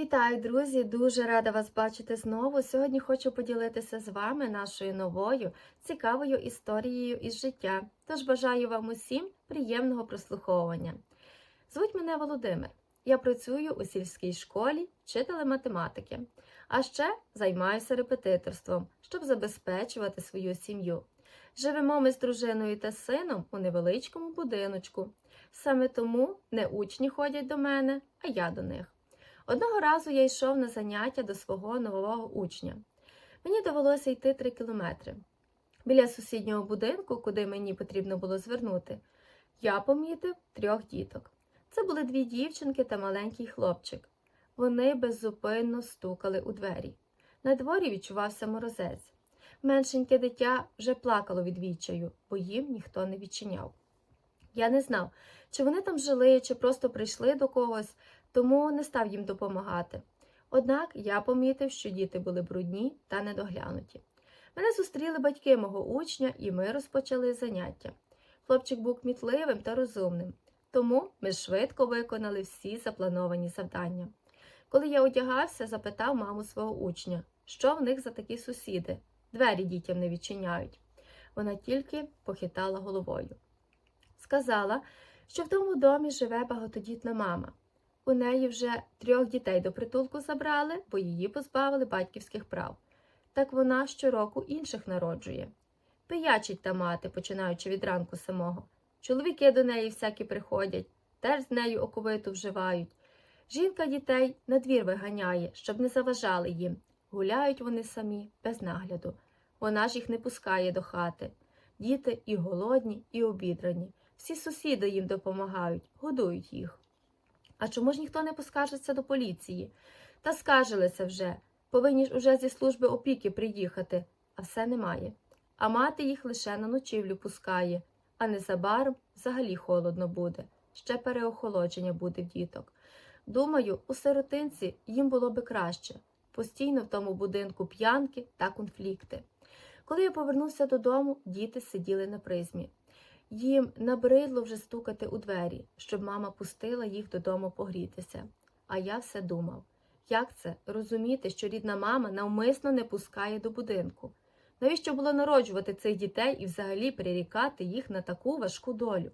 Вітаю, друзі! Дуже рада вас бачити знову. Сьогодні хочу поділитися з вами нашою новою цікавою історією із життя. Тож бажаю вам усім приємного прослуховування. Звуть мене Володимир. Я працюю у сільській школі вчителем математики, а ще займаюся репетиторством, щоб забезпечувати свою сім'ю. Живемо ми з дружиною та сином у невеличкому будиночку. Саме тому не учні ходять до мене, а я до них. Одного разу я йшов на заняття до свого нового учня. Мені довелося йти три кілометри. Біля сусіднього будинку, куди мені потрібно було звернути, я помітив трьох діток. Це були дві дівчинки та маленький хлопчик. Вони беззупинно стукали у двері. На дворі відчувався морозець. Меншеньке дитя вже плакало від відчаю, бо їм ніхто не відчиняв. Я не знав, чи вони там жили, чи просто прийшли до когось, тому не став їм допомагати. Однак я помітив, що діти були брудні та недоглянуті. Мене зустріли батьки мого учня, і ми розпочали заняття. Хлопчик був кмітливим та розумним, тому ми швидко виконали всі заплановані завдання. Коли я одягався, запитав маму свого учня, що в них за такі сусіди, двері дітям не відчиняють. Вона тільки похитала головою. Сказала, що в тому домі живе багатодітна мама. У неї вже трьох дітей до притулку забрали, бо її позбавили батьківських прав. Так вона щороку інших народжує. Пиячить та мати, починаючи від ранку самого. Чоловіки до неї всякі приходять, теж з нею оковиту вживають. Жінка дітей на двір виганяє, щоб не заважали їм. Гуляють вони самі, без нагляду. Вона ж їх не пускає до хати. Діти і голодні, і обідрані. Всі сусіди їм допомагають, годують їх. А чому ж ніхто не поскаржиться до поліції? Та скаржилися вже. Повинні ж уже зі служби опіки приїхати, а все немає. А мати їх лише на ночівлю пускає, а незабаром взагалі холодно буде. Ще переохолодження буде в діток. Думаю, у сиротинці їм було би краще. Постійно в тому будинку п'янки та конфлікти. Коли я повернувся додому, діти сиділи на призмі. Їм набридло вже стукати у двері, щоб мама пустила їх додому погрітися. А я все думав, як це розуміти, що рідна мама навмисно не пускає до будинку? Навіщо було народжувати цих дітей і взагалі прирікати їх на таку важку долю?